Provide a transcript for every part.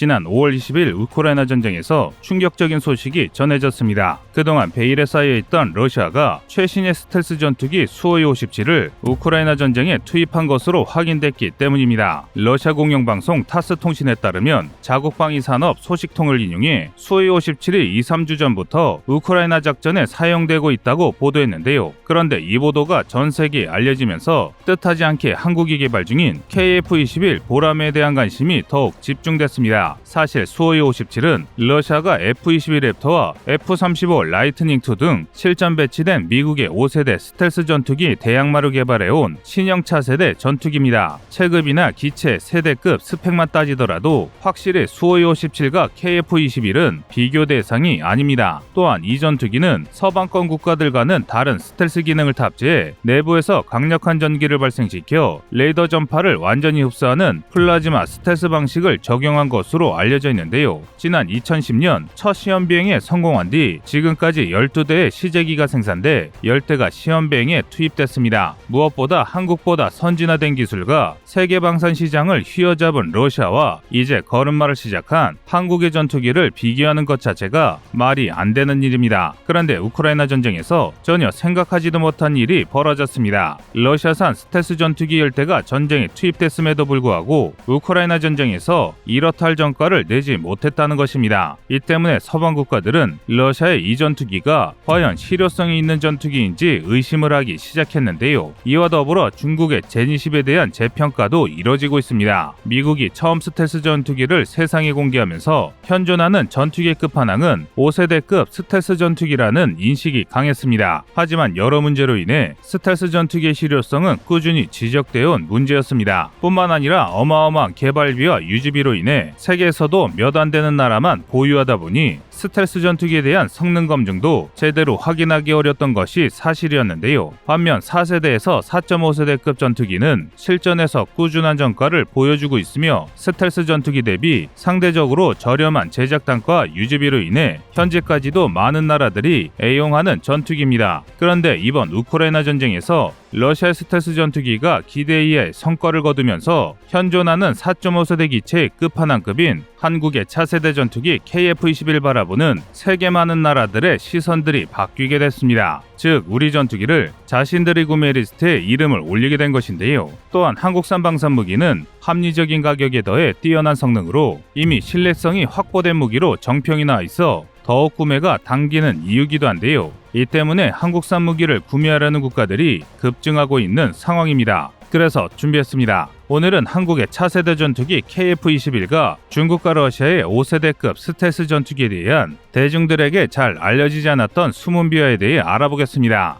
지난 5월 20일 우크라이나 전쟁에서 충격적인 소식이 전해졌습니다. 그동안 베일에 쌓여 있던 러시아가 최신의 스텔스 전투기 수호이 57을 우크라이나 전쟁에 투입한 것으로 확인됐기 때문입니다. 러시아 공영방송 타스 통신에 따르면 자국 방위 산업 소식통을 인용해 수호이 57이 2, 3주 전부터 우크라이나 작전에 사용되고 있다고 보도했는데요. 그런데 이 보도가 전 세계에 알려지면서 뜻하지 않게 한국이 개발 중인 KF-21 보람에 대한 관심이 더욱 집중됐습니다. 사실 수호이 57은 러시아가 F-21 랩터와 F-35 라이트닝2 등 실전 배치된 미국의 5세대 스텔스 전투기 대양마를 개발해온 신형 차세대 전투기입니다. 체급이나 기체, 세대급 스펙만 따지더라도 확실히 수호이 57과 KF-21은 비교 대상이 아닙니다. 또한 이 전투기는 서방권 국가들과는 다른 스텔스 기능을 탑재해 내부에서 강력한 전기를 발생시켜 레이더 전파를 완전히 흡수하는 플라즈마 스텔스 방식을 적용한 것으로 알려져 있는데요. 지난 2010년 첫 시험 비행에 성공한 뒤 지금까지 12대의 시제기가 생산돼 10대가 시험 비행에 투입됐습니다. 무엇보다 한국보다 선진화된 기술과 세계 방산 시장을 휘어잡은 러시아와 이제 걸음마를 시작한 한국의 전투기를 비교하는 것 자체가 말이 안 되는 일입니다. 그런데 우크라이나 전쟁에서 전혀 생각하지도 못한 일이 벌어졌습니다. 러시아산 스텔스 전투기 10대가 전쟁에 투입됐음에도 불구하고 우크라이나 전쟁에서 이렇다 할 전과를 내지 못했다는 것입니다. 이 때문에 서방 국가들은 러시아의 이 전투기가 과연 실효성이 있는 전투기인지 의심을 하기 시작했는데요. 이와 더불어 중국의 제니십에 대한 재평가도 이뤄지고 있습니다. 미국이 처음 스텔스 전투기를 세상에 공개하면서 현존하는 전투기 끝판왕은 5세대급 스텔스 전투기라는 인식이 강했습니다. 하지만 여러 문제로 인해 스텔스 전투기의 실효성은 꾸준히 지적되어 온 문제였습니다. 뿐만 아니라 어마어마한 개발비와 유지비로 인해 세계에서도 몇 안 되는 나라만 보유하다 보니 스텔스 전투기에 대한 성능 검증도 제대로 확인하기 어렸던 것이 사실이었는데요. 반면 4세대에서 4.5세대급 전투기는 실전에서 꾸준한 전과를 보여주고 있으며 스텔스 전투기 대비 상대적으로 저렴한 제작 단가 유지비로 인해 현재까지도 많은 나라들이 애용하는 전투기입니다. 그런데 이번 우크라이나 전쟁에서 러시아 스텔스 전투기가 기대 이하의 성과를 거두면서 현존하는 4.5세대 기체의 끝판왕급인 한국의 차세대 전투기 KF-21 바라보는 세계 많은 나라들의 시선들이 바뀌게 됐습니다. 즉 우리 전투기를 자신들의 구매 리스트에 이름을 올리게 된 것인데요. 또한 한국산 방산 무기는 합리적인 가격에 더해 뛰어난 성능으로 이미 신뢰성이 확보된 무기로 정평이 나 있어 더욱 구매가 당기는 이유기도 한데요. 이 때문에 한국산 무기를 구매하려는 국가들이 급증하고 있는 상황입니다. 그래서 준비했습니다. 오늘은 한국의 차세대 전투기 KF-21과 중국과 러시아의 5세대급 스텔스 전투기에 대한 대중들에게 잘 알려지지 않았던 숨은 비화에 대해 알아보겠습니다.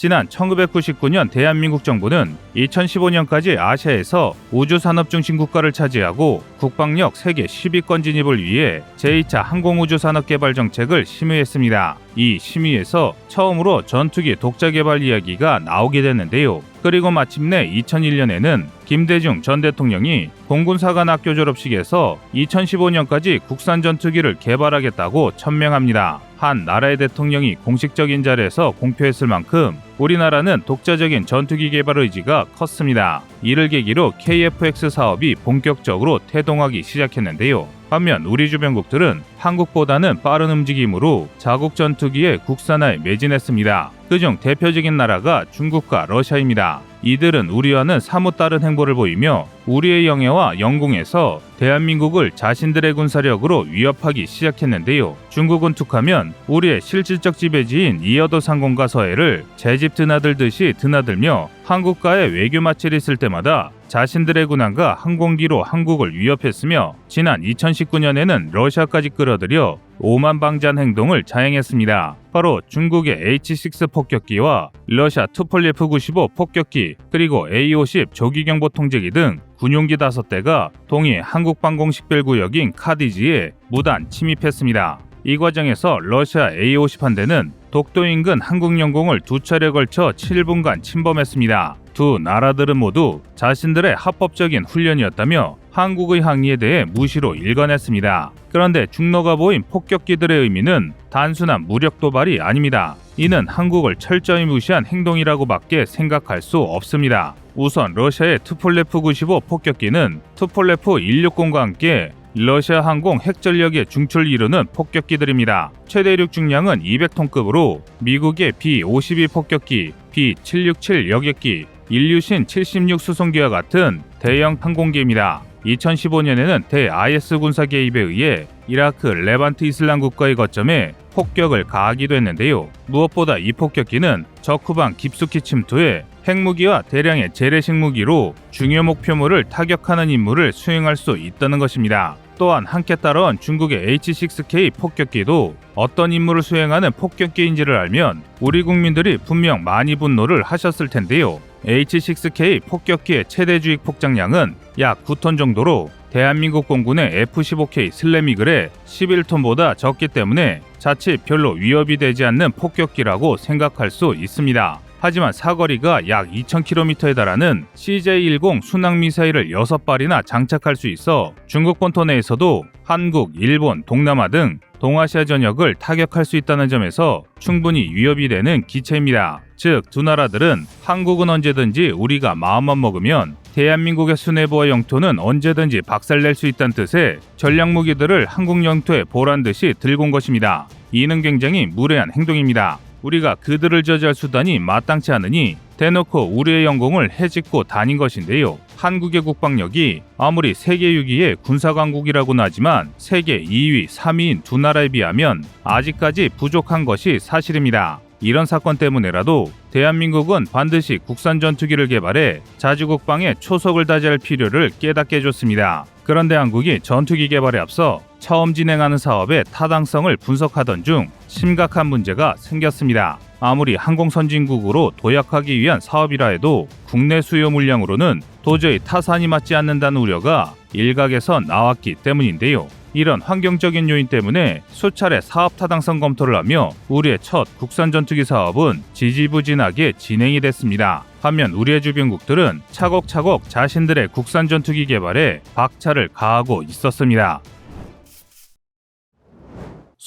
지난 1999년 대한민국 정부는 2015년까지 아시아에서 우주산업 중심 국가를 차지하고 국방력 세계 10위권 진입을 위해 제2차 항공우주산업 개발 정책을 심의했습니다. 이 심의에서 처음으로 전투기 독자 개발 이야기가 나오게 됐는데요. 그리고 마침내 2001년에는 김대중 전 대통령이 공군사관학교 졸업식에서 2015년까지 국산 전투기를 개발하겠다고 천명합니다. 한 나라의 대통령이 공식적인 자리에서 공표했을 만큼 우리나라는 독자적인 전투기 개발 의지가 컸습니다. 이를 계기로 KFX 사업이 본격적으로 태동하기 시작했는데요. 반면 우리 주변국들은 한국보다는 빠른 움직임으로 자국 전투기의 국산화에 매진했습니다. 그중 대표적인 나라가 중국과 러시아입니다. 이들은 우리와는 사뭇 다른 행보를 보이며 우리의 영해와 영공에서 대한민국을 자신들의 군사력으로 위협하기 시작했는데요. 중국은 툭하면 우리의 실질적 지배지인 이어도 상공과 서해를 제집 드나들듯이 드나들며 한국과의 외교 마찰이 있을 때마다 자신들의 군함과 항공기로 한국을 위협했으며 지난 2019년에는 러시아까지 끌어들여 오만방자한 행동을 자행했습니다. 바로 중국의 H-6 폭격기와 러시아 투폴리프 95 폭격기 그리고 A-50 조기경보 통제기 등 군용기 5대가 동해 한국방공 식별구역인 카디지에 무단 침입했습니다. 이 과정에서 러시아 A-50 한 대는 독도 인근 한국 영공을 두 차례 걸쳐 7분간 침범했습니다. 두 나라들은 모두 자신들의 합법적인 훈련이었다며 한국의 항의에 대해 무시로 일관했습니다. 그런데 중로가 보인 폭격기들의 의미는 단순한 무력 도발이 아닙니다. 이는 한국을 철저히 무시한 행동이라고밖에 생각할 수 없습니다. 우선 러시아의 투폴레프 95 폭격기는 투폴레프 160과 함께 러시아 항공 핵전력의 중추를 이루는 폭격기들입니다. 최대 이륙 중량은 200톤급으로 미국의 B-52 폭격기, B-767 여객기, 일류신 76 수송기와 같은 대형 항공기입니다. 2015년에는 대-IS 군사 개입에 의해 이라크 레반트 이슬람 국가의 거점에 폭격을 가하기도 했는데요. 무엇보다 이 폭격기는 적 후방 깊숙이 침투해 핵무기와 대량의 재래식 무기로 중요 목표물을 타격하는 임무를 수행할 수 있다는 것입니다. 또한 함께 따라온 중국의 H-6K 폭격기도 어떤 임무를 수행하는 폭격기인지를 알면 우리 국민들이 분명 많이 분노를 하셨을 텐데요. H-6K 폭격기의 최대 주익 폭장량은 약 9톤 정도로 대한민국 공군의 F-15K 슬래미글의 11톤보다 적기 때문에 자칫 별로 위협이 되지 않는 폭격기라고 생각할 수 있습니다. 하지만 사거리가 약 2,000km에 달하는 CJ-10 순항 미사일을 6발이나 장착할 수 있어 중국 본토 내에서도 한국, 일본, 동남아 등 동아시아 전역을 타격할 수 있다는 점에서 충분히 위협이 되는 기체입니다. 즉, 두 나라들은 한국은 언제든지 우리가 마음만 먹으면 대한민국의 수뇌부와 영토는 언제든지 박살낼 수 있다는 뜻의 전략 무기들을 한국 영토에 보란 듯이 들고 온 것입니다. 이는 굉장히 무례한 행동입니다. 우리가 그들을 저지할 수단이 마땅치 않으니 대놓고 우리의 영공을 해짓고 다닌 것인데요. 한국의 국방력이 아무리 세계 6위의 군사강국이라고는 하지만 세계 2위, 3위인 두 나라에 비하면 아직까지 부족한 것이 사실입니다. 이런 사건 때문에라도 대한민국은 반드시 국산 전투기를 개발해 자주국방에 초석을 다지할 필요를 깨닫게 해줬습니다. 그런데 한국이 전투기 개발에 앞서 처음 진행하는 사업의 타당성을 분석하던 중 심각한 문제가 생겼습니다. 아무리 항공선진국으로 도약하기 위한 사업이라 해도 국내 수요 물량으로는 도저히 타산이 맞지 않는다는 우려가 일각에서 나왔기 때문인데요. 이런 환경적인 요인 때문에 수차례 사업 타당성 검토를 하며 우리의 첫 국산 전투기 사업은 지지부진하게 진행이 됐습니다. 반면 우리의 주변국들은 차곡차곡 자신들의 국산 전투기 개발에 박차를 가하고 있었습니다.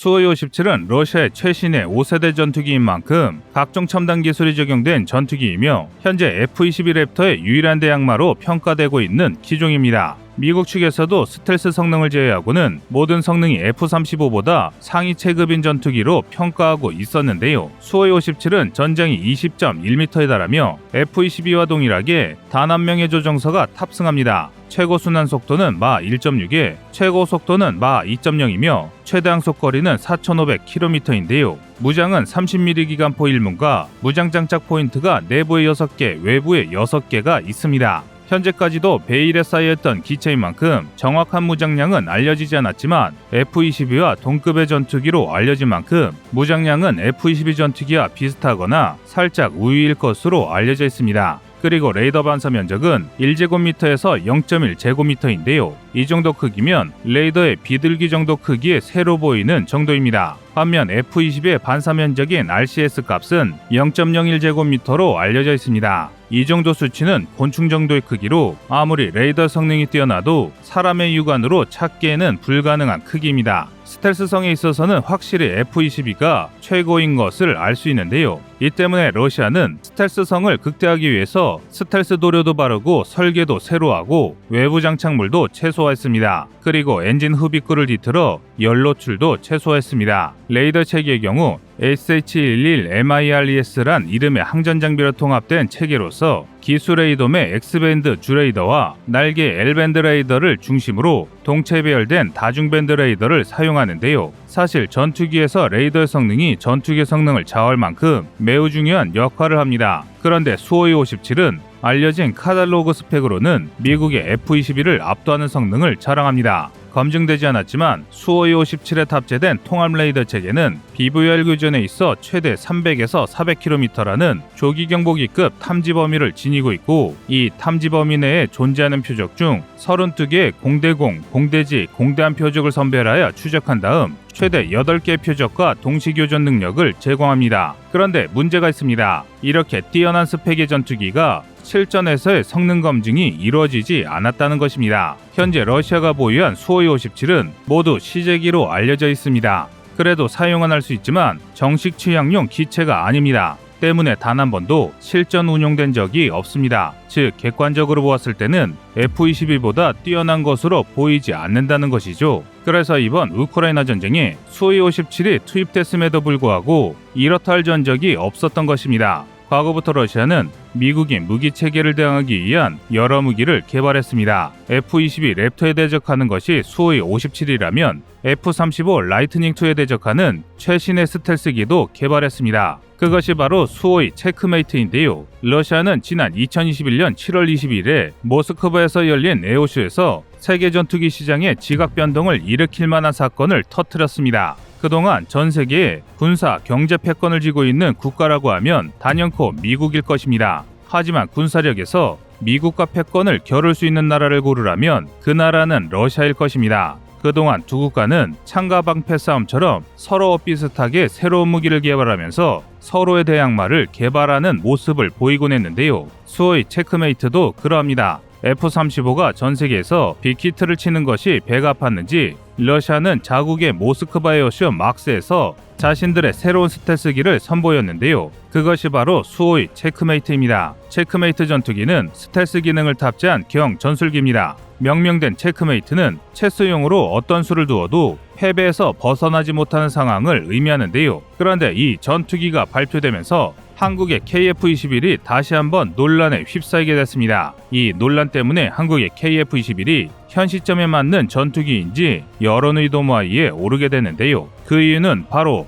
수호이 57은 러시아의 최신의 5세대 전투기인 만큼 각종 첨단 기술이 적용된 전투기이며 현재 F-22 랩터의 유일한 대항마로 평가되고 있는 기종입니다. 미국 측에서도 스텔스 성능을 제외하고는 모든 성능이 F-35보다 상위 체급인 전투기로 평가하고 있었는데요. 수호이 57은 전장이 20.1m에 달하며 F-22와 동일하게 단 한 명의 조종사가 탑승합니다. 최고 순환 속도는 마 1.6에 최고 속도는 마 2.0이며 최대 항 속 거리는 4,500km인데요. 무장은 30mm 기관포 1문과 무장 장착 포인트가 내부에 6개, 외부에 6개가 있습니다. 현재까지도 베일에 쌓여있던 기체인 만큼 정확한 무장량은 알려지지 않았지만 F-22와 동급의 전투기로 알려진 만큼 무장량은 F-22 전투기와 비슷하거나 살짝 우위일 것으로 알려져 있습니다. 그리고 레이더 반사 면적은 1제곱미터에서 0.1제곱미터인데요. 이 정도 크기면 레이더의 비둘기 정도 크기의 새로 보이는 정도입니다. 반면 F-22의 반사 면적인 RCS 값은 0.01제곱미터로 알려져 있습니다. 이 정도 수치는 곤충 정도의 크기로 아무리 레이더 성능이 뛰어나도 사람의 육안으로 찾기에는 불가능한 크기입니다. 스텔스성에 있어서는 확실히 F-22가 최고인 것을 알 수 있는데요. 이 때문에 러시아는 스텔스성을 극대화하기 위해서 스텔스 도료도 바르고 설계도 새로 하고 외부 장착물도 최소화했습니다. 그리고 엔진 흡입구를 뒤틀어 열 노출도 최소화했습니다. 레이더 체계의 경우 SH-11 MIRES란 이름의 항전 장비로 통합된 체계로서 기수 레이더의 X밴드 주레이더와 날개 L밴드 레이더를 중심으로 동체 배열된 다중밴드 레이더를 사용하는데요. 사실 전투기에서 레이더의 성능이 전투기의 성능을 좌우할 만큼 매우 중요한 역할을 합니다. 그런데 수호이 57은 알려진 카탈로그 스펙으로는 미국의 F-22를 압도하는 성능을 자랑합니다. 검증되지 않았지만 수호이 57에 탑재된 통합 레이더 체계는 BVR 규전에 있어 최대 300에서 400km라는 조기 경보기급 탐지 범위를 지니고 있고 이 탐지 범위 내에 존재하는 표적 중 32개의 공대공, 공대지, 공대한 표적을 선별하여 추적한 다음 최대 8개 표적과 동시 교전 능력을 제공합니다. 그런데 문제가 있습니다. 이렇게 뛰어난 스펙의 전투기가 실전에서의 성능 검증이 이루어지지 않았다는 것입니다. 현재 러시아가 보유한 수호이 57은 모두 시제기로 알려져 있습니다. 그래도 사용은 할 수 있지만 정식 취향용 기체가 아닙니다. 때문에 단 한 번도 실전 운용된 적이 없습니다. 즉 객관적으로 보았을 때는 F-22보다 뛰어난 것으로 보이지 않는다는 것이죠. 그래서 이번 우크라이나 전쟁에 수호이 57이 투입됐음에도 불구하고 이렇다 할 전적이 없었던 것입니다. 과거부터 러시아는 미국이 무기 체계를 대항하기 위한 여러 무기를 개발했습니다. F-22 랩터에 대적하는 것이 수호이 57이라면 F-35 라이트닝2에 대적하는 최신의 스텔스기도 개발했습니다. 그것이 바로 수호이 체크메이트인데요. 러시아는 지난 2021년 7월 22일에 모스크바에서 열린 에어쇼에서 세계 전투기 시장의 지각 변동을 일으킬 만한 사건을 터뜨렸습니다. 그동안 전 세계에 군사 경제 패권을 쥐고 있는 국가라고 하면 단연코 미국일 것입니다. 하지만 군사력에서 미국과 패권을 겨룰 수 있는 나라를 고르라면 그 나라는 러시아일 것입니다. 그동안 두 국가는 창가 방패 싸움처럼 서로 비슷하게 새로운 무기를 개발하면서 서로의 대항마를 개발하는 모습을 보이곤 했는데요. 수호의 체크메이트도 그러합니다. F-35가 전 세계에서 빅히트를 치는 것이 배가 아팠는지 러시아는 자국의 모스크바 에어쇼 막스에서 자신들의 새로운 스텔스기를 선보였는데요. 그것이 바로 수호의 체크메이트입니다. 체크메이트 전투기는 스텔스 기능을 탑재한 경 전술기입니다. 명명된 체크메이트는 체스용으로 어떤 수를 두어도 패배에서 벗어나지 못하는 상황을 의미하는데요. 그런데 이 전투기가 발표되면서 한국의 KF-21이 다시 한번 논란에 휩싸이게 됐습니다. 이 논란 때문에 한국의 KF-21이 현 시점에 맞는 전투기인지 여론 의 도모아이에 오르게 되는데요. 그 이유는 바로